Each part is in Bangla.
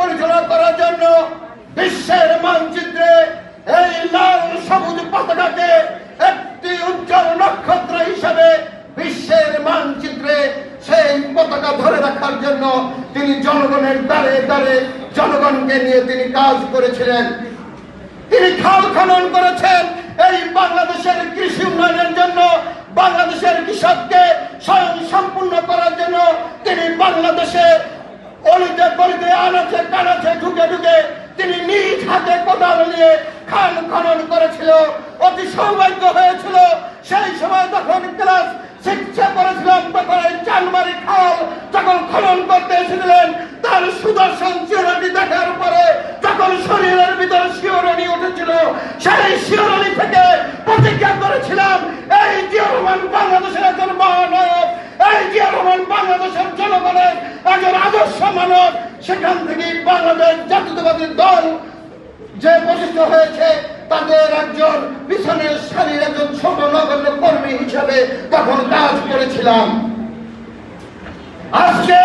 পরিচালনা করার জন্য বিশ্বের মানচিত্রে এই লাল সবুজ পতাকাকে একটি উজ্জ্বল নক্ষত্র হিসেবে বিশ্বের মানচিত্রে সেই পতাকা ধরে রাখার জন্য তিনি জনগণের দ্বারে দ্বারে জনগণকে নিয়ে তিনি কাজ করেছিলেন। তিনি খাল খনন করেছেন। এই বাংলাদেশের কৃষি উন্নয়নের জন্য বাংলাদেশের কৃষককে স্বয়ং অলিতে গলিতে আনাচে কানাচে ঢুকে ঢুকে তিনি নিজ হাতে কোদাল নিয়ে খান খনন করেছিল। অতি সৌভাগ্য হয়েছিল, সেই সময় তখন ক্লাস শিক্ষা করেছিলাম তখন এই চানমারি খাল যখন খনন করতে এসেছিলেন, তার সুদর্শন চেহারাটি দেখার পরে যখন শরীরের ভিতরে শিওরণি উঠেছিল, সেই শিওরণি থেকে প্রতিজ্ঞা করেছিলাম, এই জিয়া রহমান বাংলাদেশের একজন মহানায়ক, এই জিয়া রহমান বাংলাদেশের জনগণের একজন আদর্শ মানব সেখান থেকে বাংলাদেশ জাতীয়তাবাদী দল যে প্রতিষ্ঠা হয়েছে তাদের একজন পিছনের সারির একজন ছোট নগণ্য কর্মী হিসাবে তখন কাজ করেছিলাম। আজকে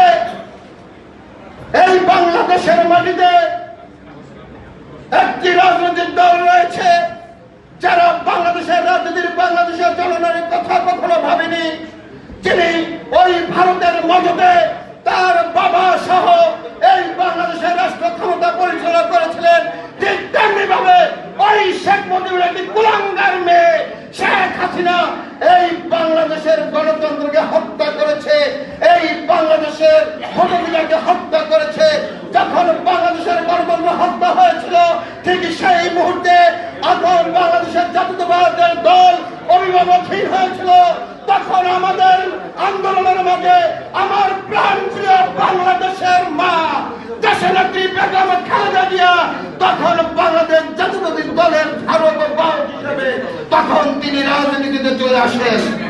এই বাংলাদেশের মাটিতে একটি রাজনৈতিক দল রয়েছে, যারা বাংলাদেশের রাজনীতির বাংলাদেশের জনগণের কথা কখনো ভাবেনি, যিনি ওই ভারতের মদতে তার বাবা সহ এই বাংলাদেশের রাষ্ট্র ক্ষমতা পরিচালনা করেছিলেন ঠিক তেমনি ভাবে ওই শেখ মুজিবুর একটি কুলাঙ্গার মেয়ে শেখ হাসিনা এই বাংলাদেশের গণতন্ত্রকে হত্যা করেছে, এই বাংলাদেশের ভোটাধিকারকে হত্যা করেছে। যখন বাংলাদেশের গণতন্ত্র হত্যা হয়েছিল, ঠিক সেই মুহূর্তে এখন বাংলাদেশের জাতীয়তাবাদের দল অভিভাবকহীন হয়েছিল। তখন আমাদের আন্দোলনের মাঝে আমার জাতীয়তাবাদী দলের